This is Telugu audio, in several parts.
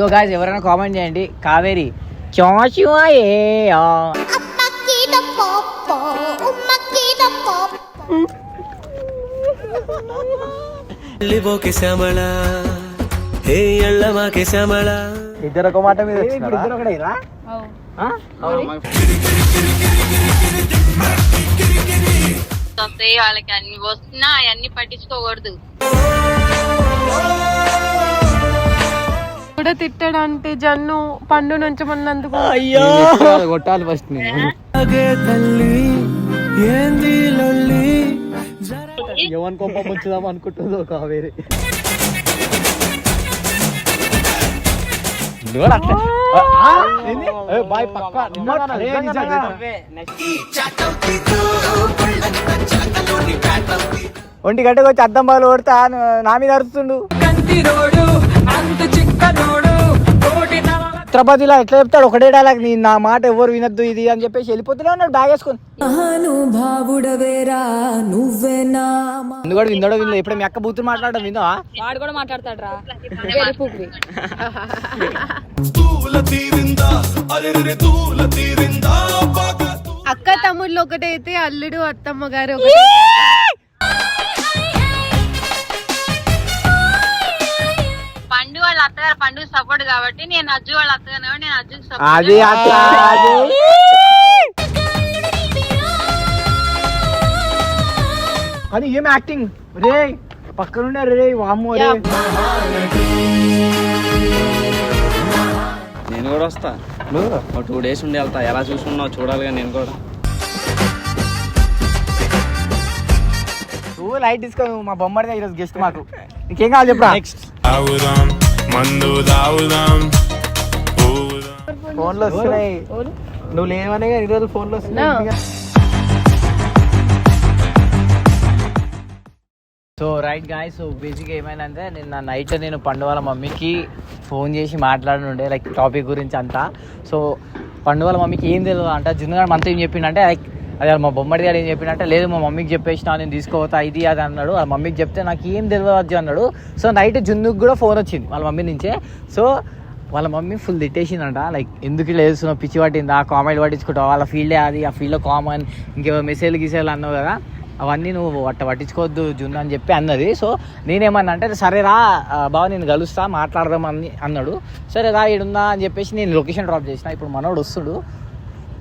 సో గాయస్ ఎవరైనా కామెంట్ చేయండి. కావేరి. ఇద్దరు ఒక మాట మీద వాళ్ళకి అన్ని వస్తున్నా అన్ని పట్టించుకోకూడదు. కూడా తిట్టాడంటే జన్ను పండు నుంచి ఉన్నందుకు? అయ్యో! కొట్టాలి ఫస్ట్ నేను. తల్లి ఏంది లొల్లి? ఎవరి కోపం వచ్చిదాం అనుకుంటుందో కావేరి. ఒంటి గంటకు వచ్చి అద్దం బాగా కొడతా నా మీద అరుస్తుండు. ఛత్రపతిలా ఎట్లా చెప్తాడు? ఒకటే డైలాగ్ నీ నా మాట ఎవరు వినొద్దు ఇది అని చెప్పేసి వెళ్ళిపోతూనే ఉన్నాడు బ్యాగ్ వేసుకొని ఎందుకు విందడో విందో ఎప్పుడు మీ అక్క బూతులు మాట్లాడడం విందో వాడు కూడా మాట్లాడతాడు రా అక్క తమ్ముళ్ళు ఒకటైతే అల్లుడు అత్తమ్మ గారు ఒకటే పండు వాళ్ళ అత్తగారు పండుగ సపోర్ట్ కాబట్టి నేను అజ్జు వాళ్ళ అత్తగారు కాబట్టి నేను అజ్జుకి అది సపోర్ట్ అట్లా అది. కానీ ఏం యాక్టింగ్ రే పక్కనుండే రే వామ్మో రే. నేను కూడా వస్తా. టూ డేస్ ఉండి వెళ్తా. ఎలా చూసుకున్నావు చూడాలిగా నేను కూడా. నువ్వు లైట్ తీసుకో మా బొమ్మడిదే ఈరోజు గెస్ట్ మాకు. నీకేం కావాలి చెప్పరా? నెక్స్ట్ ఫోన్లు వస్తున్నాయి. నువ్వు లేవనే కానీ ఈరోజు ఫోన్లు వస్తున్నాయి. సో రైట్ గాయ్ సో బేసిక్గా ఏమైందంటే నిన్న నైట్ నేను పండు వాళ్ళ మమ్మీకి ఫోన్ చేసి మాట్లాడుండే లైక్ టాపిక్ గురించి అంతా. సో పండు వాళ్ళ మమ్మీకి ఏం తెలియదు అంట జున్నుగాడు మనతో ఏం చెప్పిండంటే లైక్ అదే మా బొమ్మడి గారు ఏం చెప్పిండంటే లేదు మా మమ్మీకి చెప్పేసిన నేను తీసుకోవతా ఇది అది అన్నాడు. వాళ్ళ మమ్మీకి చెప్తే నాకు ఏం తెలియదు అన్నాడు. సో నైట్ జున్నుకు కూడా ఫోన్ వచ్చింది వాళ్ళ మమ్మీ నుంచే. సో వాళ్ళ మమ్మీ ఫుల్ తిట్టేసిందంట. లైక్ ఎందుకు ఇలా పిచ్చి పిచ్చి ఆ కామెంట్ పట్టించుకుంటావు? వాళ్ళ ఫీల్డే అది ఆ ఫీల్డ్లో కామన్ ఇంకేమో మెసేజ్ గీసేలు అన్నావు కదా. అవన్నీ నువ్వు అట్ట పట్టించుకోవద్దు జున్ను అని చెప్పి అన్నది. సో నేనేమన్నా అంటే సరే రా బావ నేను కలుస్తా మాట్లాడదామని అన్నాడు. సరే రా ఈడుందా అని చెప్పేసి నేను లొకేషన్ డ్రాప్ చేసిన. ఇప్పుడు మనోడు వస్తుడు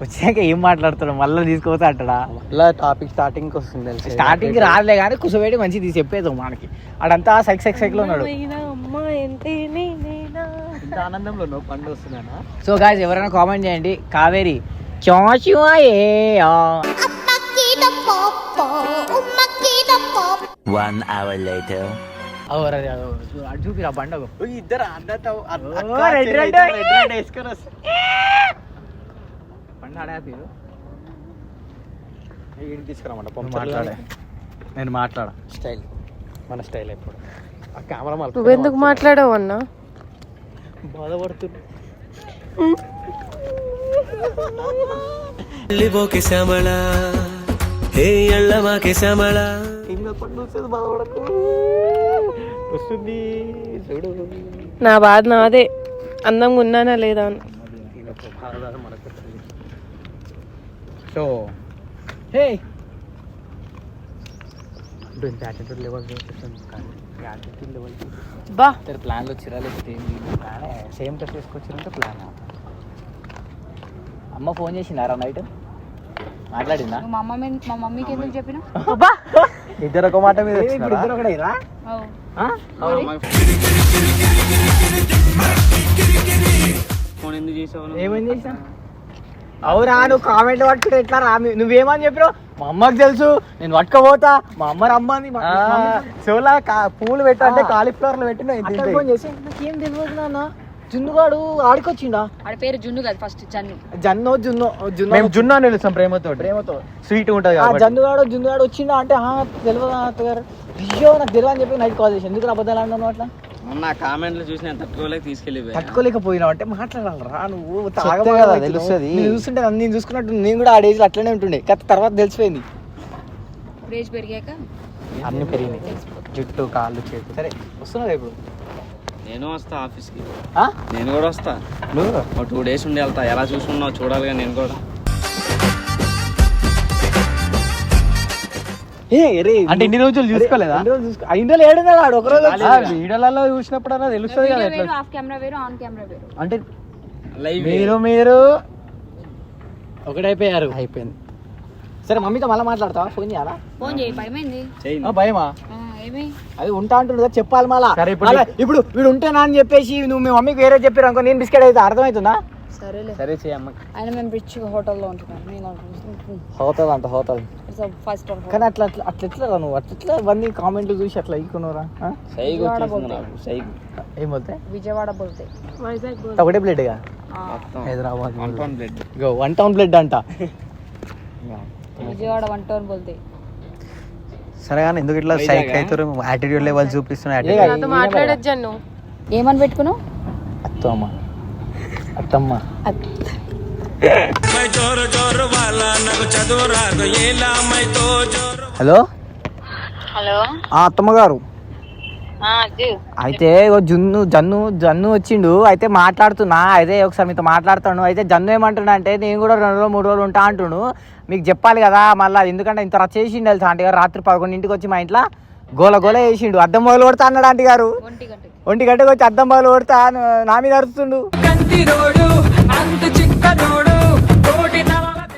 వచ్చాక ఏం మాట్లాడుతాడు మళ్ళీ తీసుకుపోతే అంటాడా? ఇలా టాపిక్ స్టార్టింగ్ వస్తుంది తెలుసా? స్టార్టింగ్ రాదులే కానీ కుసబెట్టి మంచి తీసి చెప్పేది మనకి ఆడంతా సెక్స్ సెక్స్ సెక్లో ఉన్నాడు. అమ్మ ఏంటి నేనేనా ఇంత ఆనందంలో పండు వస్తున్నానా సో గాయస్ ఎవరైనా కామెంట్ చేయండి. కావేరి. అది, అవరు. అటు చూపిరా బండకు. ఇద్దరు ఓ, రెడ్ రెడ్. వేసుకొని వస్తా తీసుకురామంట మాట్లాడే. నేను మాట్లాడ? స్టైల్. మన స్టైల్ ఎప్పుడు? ఆ కెమెరా మళ్ళీ నువ్వెందుకు మాట్లాడావు అన్న? బాధపడుతున్నా. లిబోకి శ్యామళ హే శ్యామళ బాధపడకు. వస్తుంది చూడు. నా బాధ నాదే. అందంగా ఉన్నానా లేదా అని మనకు సో హే బా ప్లాన్లు వచ్చిరా లేకపోతే ప్లాన్ సేమ్ డ్రెస్ వేసుకొచ్చిరంటే ప్లాన్ అమ్మ ఫోన్ చేసిందారా నైట్ మాట్లాడిందా మా మమ్మీ మా మమ్మీకి ఎందుకు చెప్పిన ఇద్దరు ఒక మాట మీద ఇప్పుడు ఇద్దరు ఒకటే రా ఫోన్ ఎందుకు చేసావు ఏమని చేసా అవునా? నువ్వు కామెంట్ పట్టుకుని ఎట్లా రా? నువ్వేమని చెప్పినావు? మా అమ్మకి తెలుసు. నేను పట్టుకోపోతా. మా అమ్మ రమ్మని చెవులా పూలు పెట్టంటే ఆ. కాలీఫ్లవర్లు పెట్టిన ఫోన్ చేసి నాకేం తెలియదు నాన్న? జున్నుగాడు ఆడికొచ్చిండా? ఆడ పేరు జున్ను కాదు ఫస్ట్ జన్ను. జన్నో జున్నో జున్నో. మేము జున్ను అని పిలుస్తాం ప్రేమతో. ప్రేమతో స్వీట్ ఉంటది ఆ కాబట్టి. జన్నుగాడు జున్నుగాడు వచ్చిండా అంటే "ఆ, తెలియదు అత్తగారు? అయ్యో నాకు తెలియదు అని చెప్పి నైట్ కాల్ చేసి ఎందుకు అబద్ధాలు అన్నాను అట్లా? మొన్న కామెంట్లు చూసి నేను తట్టుకోలేక తీసుకెళ్ళి తట్టుకోలేకపోయినావు అంటే మాట్లాడాలరా నువ్వు? కదా. తెలుస్తది. నేను చూస్తుంటే నన్ను నేను చూసుకున్నట్టు నేను కూడా ఆ డేజ్ అట్లనే ఉంటుండే. కథ తర్వాత తెలిసిపోయింది. ఏజ్ పెరిగాక? అన్ని పెరిగినాయి. జుట్టు కాళ్ళు చేతులు. సరే వస్తున్నది ఇప్పుడు? నేను వస్తా ఆఫీస్కి. ఆ? నేను కూడా వస్తా. నువ్వు? ఒక టూ డేస్ ఉండి వెళ్తా. ఎలా చూసుకున్నావు చూడాలిగా నేను కూడా. అంటే ఇన్ని రోజులు చూసుకోలేదా? ఇండియాలో ఏడున్నాడు ఆడు ఒకరోజు వచ్చి. ఆ, వీడియోలలో చూసినప్పుడు అన్నా తెలుస్తుంది కదా ఎట్లా? ఆఫ్ కెమెరా వేరు ఆన్ కెమెరా వేరు. అంటే లైవ్ మీరు మీరు. ఒకటైపోయారు. అయిపోయింది. సరే మమ్మీతో మళ్ళీ మాట్లాడతావా? ఫోన్ చేయాలా? ఫోన్ చేయి భయమైంది. భయమా? ఆ, ఏమి? అది ఉంటా అంటుంది కదా చెప్పాలి మళ్ళా. సరే, ఇప్పుడు వీడు ఉంటేనా అని చెప్పేసి నువ్వు మీ మమ్మీకి వేరే చెప్పారు అనుకో నేను బిస్కెట్ అయితే అర్థమవుతుందా? సరేలే. సరే చేయమ్మ ఆయన మేము రిచ్ హోటల్లో ఉంటున్నాం. నేను హోతది అంట హోతది ఫైవ్ స్టార్ కానీ అట్లా అట్లా అట్లా ఎట్లా నువ్వు? అట్లా ఎట్లా? ఇవన్నీ కామెంట్లు చూసి అట్లా ఇక్కున్నారా సైకి వచ్చేసింది నాకు సైకి ఏం పోతే? విజయవాడ బోల్తే ఒకటే ప్లేట్గా హైదరాబాద్ వన్ టౌన్ బ్లడ్ ఇగో వన్ టౌన్ బ్లడ్ అంట. విజయవాడ వన్ టౌన్ బోల్తే సరే కానీ ఎందుకు ఇట్లా సైక్ అవుతారు? యాటిట్యూడ్ లెవెల్ చూపిస్తున్నా నాతో మాట్లాడొచ్చు ఏమని పెట్టుకున్నావు? అత్తమ్మ. అత్తమ్మ. హలో? హలో? ఆ అత్తమ్మ గారు ఆ, అజ్జు. అయితే జున్ను జన్ను జన్ను వచ్చిండు. అయితే మాట్లాడుతున్నా. అయితే ఒకసారి మీతో మాట్లాడుతాను. అయితే జన్ను ఏమంటున్నా అంటే నేను కూడా రెండు రోజులు మూడు రోజులు ఉంటా అంటును మీకు చెప్పాలి కదా మళ్ళీ ఎందుకంటే ఇంత రచ్చ చేసిండు తెలుసా? ఆంటీ గారు రాత్రి పదకొండింటికి వచ్చి మా ఇంట్లో గోల గోల చేసిండు. అద్దం మొదలు కొడతా అన్నాడు ఆంటీ గారు. ఒంటి గంటకి. వచ్చి అద్దం మొదలు కొడతా నా మీద అరుస్తుండు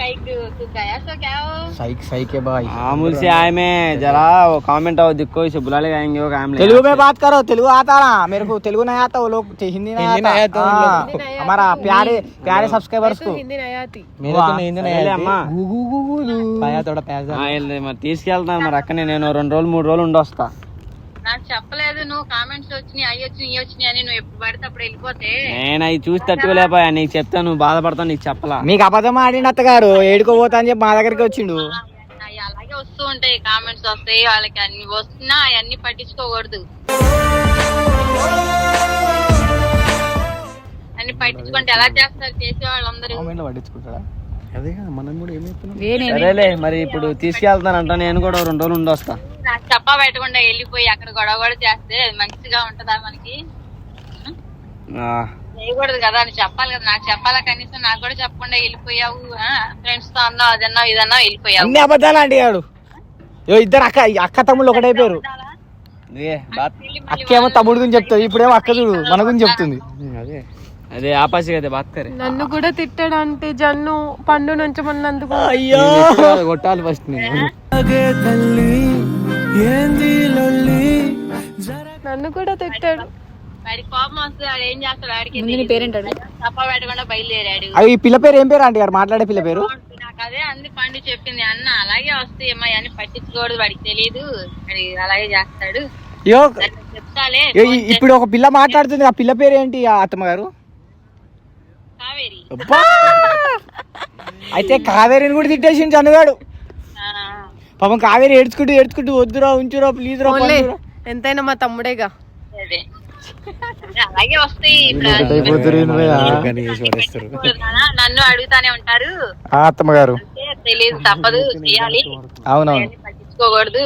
कहीं तू तू गया सो क्या हो సైక్ సైకే బాయ్ आमूल से आए मैं जरा वो कमेंट आओ दिक्को इसे बुला लेगा आएंगे वो काम ले तेलुगु में बात करो तेलुगु आता ना मेरे को तेलुगु नहीं आता वो लोग ते- हिंदी नहीं हिंदी आता नहीं आता उन हाँ, लोगों को। हमारा प्यारे प्यारे सब्सक्राइबर्स को హిందీ నయాతి मेरे तो नहीं हिंदी नहीं సరేలే आती। అమ్మా गु- गु- गु- गु- गु। पाया थोड़ा प्यार से ఆ, వెళ్ళి మరి తీసుకెళ్తాను మరి అక్కనే నేను రెండు రోజులు మూడు రోజులు ఉండొస్తా నాకు చెప్పలేదు నువ్వు కామెంట్స్ వచ్చినాయి అవి వచ్చినాయి ఇవి వచ్చినాయి అని నువ్వు ఎప్పుడు పడితే అప్పుడు వెళ్ళిపోతే. నేను అవి చూసి తట్టుకోలేకపోయా నీకు చెప్తా నువ్వు బాధపడతావు నీకు చెప్పలా. మీకు అబద్ధం ఆడిండు అత్తగారు ఏడుకోపోతా అని చెప్పి మా దగ్గరికి వచ్చిండు. అవి అలాగే వస్తూ ఉంటాయి కామెంట్స్ వస్తాయి వాళ్ళకి అన్ని వస్తున్నా అవన్నీ పట్టించుకోకూడదు. అన్ని పట్టించుకుంటే ఎలా చేస్తారు చేసే వాళ్ళందరూ కామెంట్లో పట్టించుకుంటాడా? అదే కదా మనం కూడా ఏమైతున్నాం సరేలే మరి ఇప్పుడు తీసుకెళ్తానంట నేను కూడా రెండు రోజులు ఉండొస్తా చెప్పా పెట్టకుండా వెళ్ళిపోయి అక్కడ గొడవ కూడా చేస్తే అది మంచిగా ఉంటదా మనకి? ఆ, చేయకూడదు కదా అని చెప్పాలి కదా నాకు చెప్పాలా కనీసం? నాకు కూడా చెప్పకుండా వెళ్ళిపోయావు ఫ్రెండ్స్తో అన్నావు అదన్నావు ఇదన్నావు వెళ్ళిపోయావు. అన్ని అబద్ధాలు అంటాడు ఇద్దరు అక్క అక్క తమ్ముళ్ళు ఒకటైపోయారు బాత్ అక్కేమో తమ్ముడు గురించి చెప్తుంది ఇప్పుడేమో అక్క చూడు మన గురించి చెప్తుంది. అదే అదే ఆపాసి కదా బాత్ కరే నన్ను కూడా తిట్టాడంటే జన్ను పండు నుంచి మొన్నందుకు. అయ్యో. కొట్టాలి ఫస్ట్ నేను తల్లి. నన్ను కూడా తిట్టాడు. అవి పిల్ల పేరు ఏం పేరు ఆంటీ గారు? మాట్లాడే పిల్ల పేరు? నాకు అదే అంది పండు చెప్పింది. అన్న అలాగే వస్తాయి అమ్మా అని పట్టించుకోడు వాడికి తెలియదు అలాగే చేస్తాడు. చెప్తాలే. ఇప్పుడు ఒక పిల్ల మాట్లాడుతుంది. ఆ పిల్ల పేరు ఏంటి అత్తమ్మ గారు! అయితే కావేరిని కూడా తిట్టేసిండు చనుగాడు. ఆ, పాపం కావేరి ఏడ్చుకుంటూ ఏడ్చుకుంటూ వద్దురా ఉంచురా ప్లీజ్ రా పండురా. ఎంతైనా మా తమ్ముడేగా. అదే. అలాగే వస్తాయి ఇప్పుడు కానీ చేసి పడేస్తారు. నాన్న, నన్ను అడుగుతానే ఉంటారు. ఆ అంటే తెలియదు తప్పదు చేయాలి. అవునవును. అవన్నీ పట్టించుకోకూడదు.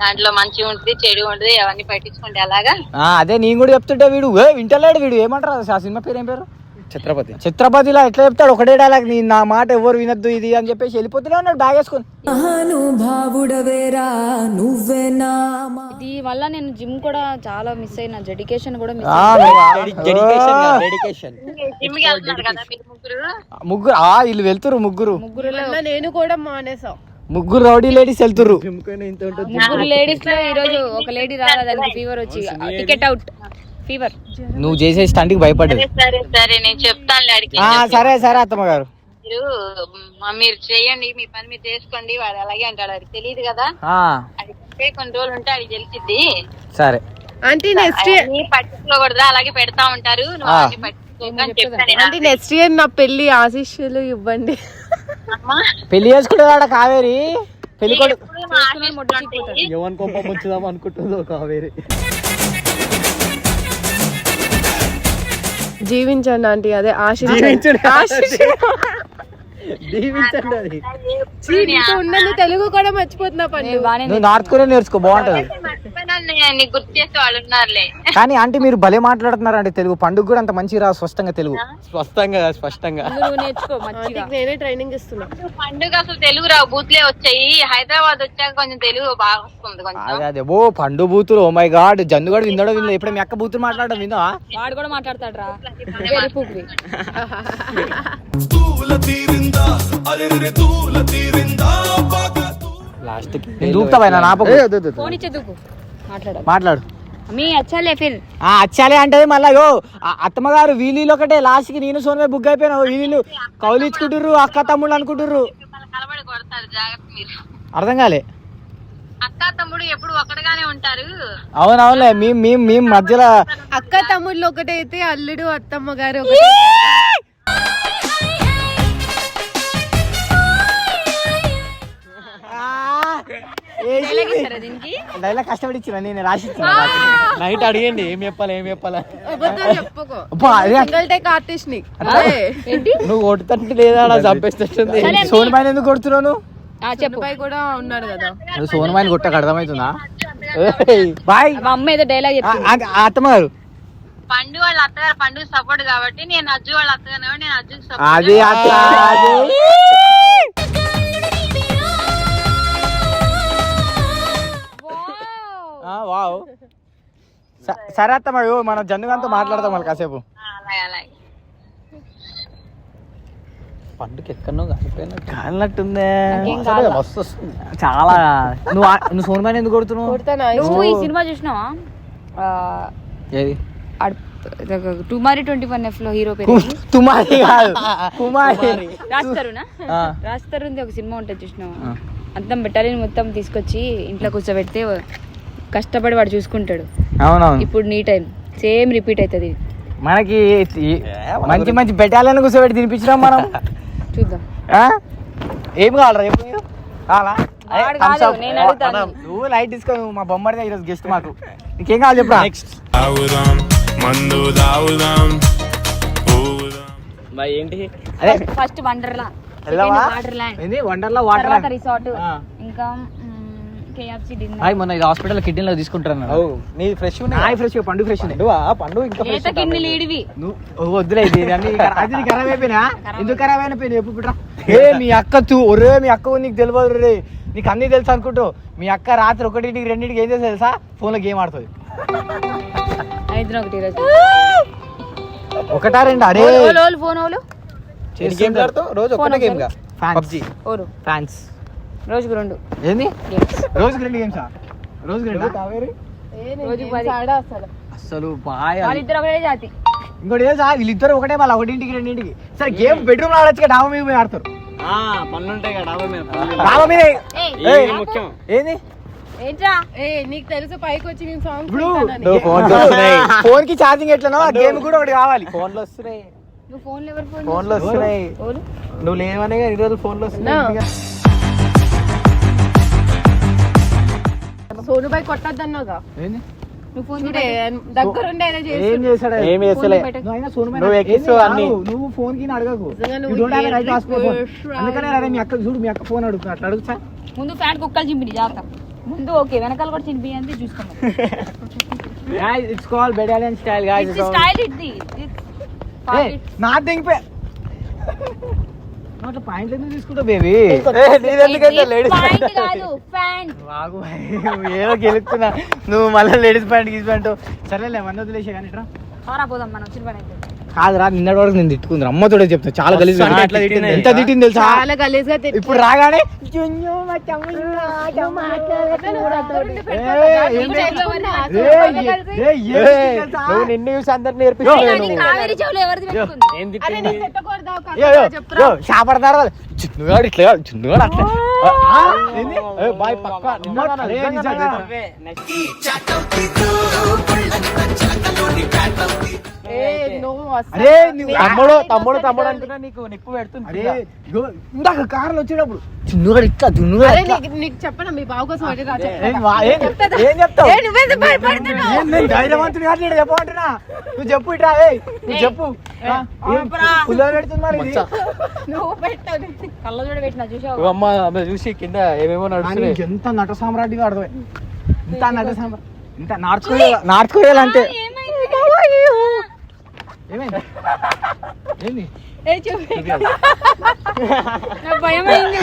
దాంట్లో మంచి ఉంటుంది చెడు ఉంటుంది అవన్నీ పట్టించుకుంటే అలాగా ఆ, అదే నేను కూడా చెప్తుంటే వీడు ఏ వింటలేడు వీడు. ఏమంటారు? అసలు ఆ సినిమా పేరు ఏం పేరు? ఛత్రపతి. ఛత్రపతిలా ఎట్లా చెప్తాడు? ఒకటే డైలాగ్ నీ నా మాట ఎవరు వినొద్దు ఇది అని చెప్పేసి వెళ్ళిపోతూనే ఉన్నాడు బ్యాగ్ వేసుకొని. ఇది వల్ల నేను జిమ్ కూడా చాలా మిస్ అయినా. డెడికేషన్ కూడా మిస్ ఆ, నువ్వు ఆ- డెడికేషన్ ముగ్గురు? ముగ్గురు ఆ వీళ్ళు వెళ్తురు ముగ్గురు. ముగ్గురులో మళ్ళా నేను కూడా మానేసా ముగ్గురు రౌడీ లేడీస్ వెళ్తురు ముగ్గురు లేడీస్లో ఈ రోజు ఒక లేడీ రాలా దానికి ఫీవర్ వచ్చి. టికెట్ అవుట్ ఫీవర్ నువ్వు చేసే స్టంట్కి భయపడ్డది సరే సరే నేను చెప్తాను అడిగి. ఆ, సరే సరే అత్తమ్మ గారు. మీరు మ- మీరు చేయండి మీ పని మీరు చేసుకోండి వాడు అలాగే అంటాడు అది తెలియదు కదా. ఆ, అది చెప్పే కొన్ని రోజులు ఉంటే అది తెలిసిద్ది. సరే. ఆంటీ నెక్స్ట్ అవన్నీ పట్టించుకోకూడదు అలాగే పెడతా ఉంటారు. నువ్వు ఆ. అవన్నీ పట్టించుకోక అని చెప్తాను నేను. ఆంటీ నెక్స్ట్ ఇయర్ నా పెళ్ళి ఆశీస్సులు ఇవ్వండి. అమ్మా. పెళ్ళి చేసుకునేవాడ కావేరి? పెళ్ళి కొడుకు ఎప్పుడు మా ఆశిస్తుంటే ఎవరి కొంప ముంచుదాం అనుకుంటుందో కావేరి. జీవించండి ఆంటీ అదే జీవించండి. ఆశించండి అది. తెలుగు కూడా మర్చిపోతున్నా నువ్వు నార్త్ కొరియా నేర్చుకో బాగుంటది. నీకు గుర్తు చేసే వాళ్ళు ఉన్నారులే. కానీ ఆంటీ మీరు భలే మాట్లాడుతున్నారు అంటే తెలుగు. పండుగ కూడా అంత మంచిగా రా స్పష్టంగా తెలుగు. స్పష్టంగా స్పష్టంగా. నువ్వు నేర్చుకో మంచిగా. ఆంటీకి నేనే ట్రైనింగ్ ఇస్తున్నా. పండుగ అసలు తెలుగు రావు బూత్లే వచ్చాయి. హైదరాబాద్ వచ్చాక కొంచెం తెలుగు బాగా వస్తుంది కొంచెం. అదే అదే. ఓ పండు బూతులు. Oh my God. జన్ను కూడా విందడో విందో ఇప్పుడు మీ అక్క బూతులు మాట్లాడడం విందా? వాడు కూడా మాట్లాడతాడు రా. లాస్ట్ నేను దూకుతావా నా ఆపకు ఫోన్ ఇచ్చే దూకు. మాట్లాడు. మీ అచ్చాలే ఫిర్ ఆ అచ్చాలే అంటే మళ్ళా. యో అత్తమ్మగారు వీలీలు ఒకటే. లాస్ట్కి నేను సోనమే బుక్ అయిపోయినా వీలీలు కౌలిచ్చుకుంటుర్రు అక్క తమ్ముళ్ళు అనుకుంటుర్రు. అర్థం కాలే. అక్క తమ్ముడు ఎప్పుడు ఒకటిగానే ఉంటారు. అవునవునులే మేము మేము మేము మధ్యలో అక్క తమ్ముళ్ళు ఒకటైతే అల్లుడు అత్తమ్మ గారు ఒకటే డైలాగ్ కష్టపడి ఇచ్చిన నేను రాసి నైట్ అడిగండి ఏం చెప్పాలి ఏం చెప్పాలా? చెప్పుకో. సింగిల్ టేక్ ఆర్టిస్ట్ని. నువ్వు కొడుతుంటే లేదా చంపేస్తుంది సోన్ పైన ఎందుకు కొడుతున్నావు నువ్వు? ఆ, చెప్పు. అబ్బాయి కూడా ఉన్నాడు కదా. నువ్వు సోన్ పైన కొట్టక అర్థమవుతుందా? బాయ్. అమ్మ ఏదో డైలాగ్ అత్తమ్మగారు పండు వాళ్ళ అత్తగారు పండుగ సపోర్ట్ కాబట్టి నేను అజ్జు వాళ్ళ అత్తగారు నేను అజ్జుకి సపోర్ట్ సరే అత్తమ్మ మనం జన్నుగాంతో మాట్లాడతాం మళ్ళీ కాసేపు. పండుగ ఎక్కడో కాలిపోయినా కాలినట్టుందే. మస్తు వస్తుంది. చాలా. నువ్వు నువ్వు సోన్ ఎందుకు కొడుతున్నావు? కొడతానా నువ్వు ఈ సినిమా చూసినావా? ఏది? టుమారీ ట్వంటీ వన్ ఎఫ్లో హీరో పేరు ఏంటి? తుమారి కాదు. కుమారి ఒక సినిమా ఉంటుంది చూసినావా? అంతం బెటాలియన్ మొత్తం తీసుకొచ్చి ఇంట్లో కూర్చోబెడితే కష్టపడి వాడు చూసుకుంటాడు. అవునవును. ఇప్పుడు నీ టైం. సేమ్ రిపీట్ అవుతుంది మనకి మంచి మంచి బెటాలని కూర్చోబెట్టి తినిపించినాం మనం. చూద్దాం. ఆ? ఏం కావాలరా? చెప్పు మీరు? కావాలా? నువ్వు లైట్ తీసుకో మా బొమ్మడిదే ఈరోజు గెస్ట్ మాకు. నీకేం కావాలి చెప్పరా నెక్స్ట్ మందు మరి ఏంటి? అదే first Wonderla? Water Wonderla resort. ఇంకా హాయ్ మొన్న ఇది హాస్పిటల్ కిడ్నీలో తీసుకుంటాను నీ ఫ్రెష్ పండు ఫ్రెష్ పండువా? పండు ఇంకా ఫ్రెష్ కిడ్నీ లీడివి. నువ్వు ఓ, వద్దులే ఇది అన్ని అది ఖరాబ్ అయిపోయినా? ఎందుకు ఖరాబ్ అయిన పోయినా? ఎప్పుడు బిడ్రా ఏ మీ అక్క తూ ఒరే మీ అక్క నీకు తెలియదు రే. నీకు అన్ని తెలుసు అనుకుంటావు మీ అక్క రాత్రి ఒకటింటికి రెండింటికి ఏం చేస్తా తెలుసా? ఫోన్లో గేమ్ ఆడుతుంది. ఐదు ఒకటి ఒకటా రెండు? అరే. ఫోన్ రోజు ఒక్కటే గేమ్గా పబ్జి. ఓరు. ఫ్యాన్స్ రోజుకు రెండు. ఏంది? గేమ్స్ రోజుకి రెండు గేమ్సా రోజుకి రెండు? రోజుకు పది. అసలు. అసలు బాయ్ వాళ్ళిద్దరు ఒకటే జాతి. ఇంకోటి తెలుసా వీళ్ళిద్దరు ఒకటే మళ్ళీ ఒకటింటికి రెండింటికి. సరే గేమ్ బెడ్రూమ్లో ఆడొచ్చు డాబా మీద పోయి ఆడతారు. డాబా మీద. ముఖ్యం. ఏంది? ఏంట్రా? ఏ నీకు తెలుసు పైకి వచ్చి నేను సాంగ్ ఇప్పుడు నువ్వు ఫోన్ వస్తున్నాయి. ఫోన్కి ఛార్జింగ్ ఎట్లనో ఆ గేమ్ కూడా ఒకటి కావాలి. ఫోన్లు వస్తున్నాయి. నువ్వు ఫోన్లో ఎవరు ఫోన్ ఫోన్లు వస్తున్నాయి. నువ్వు లేవనే ఈ రోజు ఫోన్లు వస్తున్నాయి. సోనుబాయ్ కొట్టద్దన్నావుగా. ఏంది? నువ్వు ఫోన్ చూడే దగ్గరుండే ఏదో చేసి ఏం చేశాడు ఏం చేస్తలే? నువ్వు? అన్ని. నువ్వు ఫోన్కి అడగకు. అందుకనే అరే మీ అక్క చూడు మీ అక్క ఫోన్ అట్లా అడుగుతా ముందు ఫ్యాన్ కుక్కలు చింపిని జాగ్రత్త. ముందు ఓకే వెనకాల కూడా చింపి అంటే నా దింపే. ఎందుకు తీసుకుంటావు బేబీ పాయింట్ కాదు ఫ్యాన్ బాగు నువ్వు ఏదో గెలుస్తున్నా నువ్వు మళ్ళీ లేడీస్ ప్యాంట్ గీస్ ప్యాంట్ సరేలే మన వదిలేసే కానీ ఇట్రా. పోదాం మనం వచ్చిన పని అయితే. కాదురా నిన్నటి వరకు నేను తిట్టుకుంది అమ్మతోడే చెప్తా చాలా గలీజ్ ఎంత తిట్టింది తెలుసా? చాలా గలీజ్గా తిట్టి ఇప్పుడు రాగానే నిన్ను చూసి అందరు. చిన్నుగాడు ఇట్లా కాదు, చిన్నుగాడు అట్లా. బాయ్ పక్క నువ్వు అరే నువ్వు తమ్ముడు తమ్ముడు తమ్ముడు అంటున్నా నీకు నిప్పు పెడుతుంది అరే ఇందాక కార్లు వచ్చేటప్పుడు చిన్నుగాడు ఇట్లా దున్నుగా నీకు చెప్పనా మీ బావ కోసం. ఏం చెప్తావు? నేను ధైర్యవంతుని కాదు నేను చెప్పమంటున్నా నువ్వు చెప్పు ఇట్రా ఏయ్ నువ్వు చెప్పు. ఆ, ఏం పుల్ల పెడుతుంది మరి ఇది? నువ్వు పెట్టదు కళ్ళ చూడ పెట్టిన చూసావు? ఓ అమ్మ అమ్మ చూసి కింద ఏమేమో నడుస్తున్నాయి. ఎంత నట సామ్రాజ్యం అర్థమే ఇంత నట సామ్రా ఇంత నార్త్ కొరియా నార్త్ కొరియాలో అంటే ఏమైంది? ఏంది? ఏ చూపి. నాకు భయం అయింది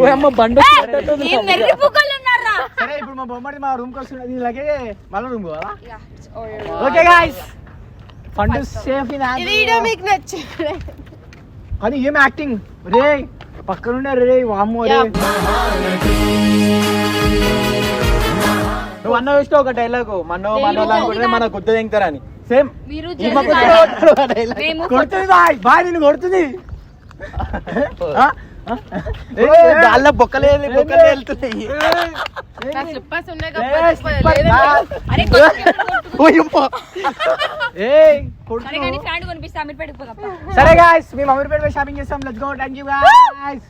ఓ అమ్మ బండి వచ్చి ఈ మెర్రి పుక్కలు ఉన్నారా సరే ఇప్పుడు మా బొమ్మడి మా రూమ్కి వస్తుంది ఇలాగే మళ్ళీ రూమ్ పోవాలా? ఓకే గాయ్స్ ఫండ్ సేఫ్ ఇన్ ఇది వీడియో మీకు నచ్చింది. కానీ ఏం యాక్టింగ్ రే పక్కనుండే రే వామ్మో రే నువ్వు అన్న వేస్తే ఒక డైలాగ్ మన మన అనుకుంటే మన గుర్తు దింగుతారని సేమ్ కొడుతుంది బాయ్. కొడుతుంది. బొక్కలేదు బొక్కలు వెళ్తున్నాయి. సరే గాయస్ మేము అమీర్పేట షాపింగ్ చేస్తాం. Let's go thank you guys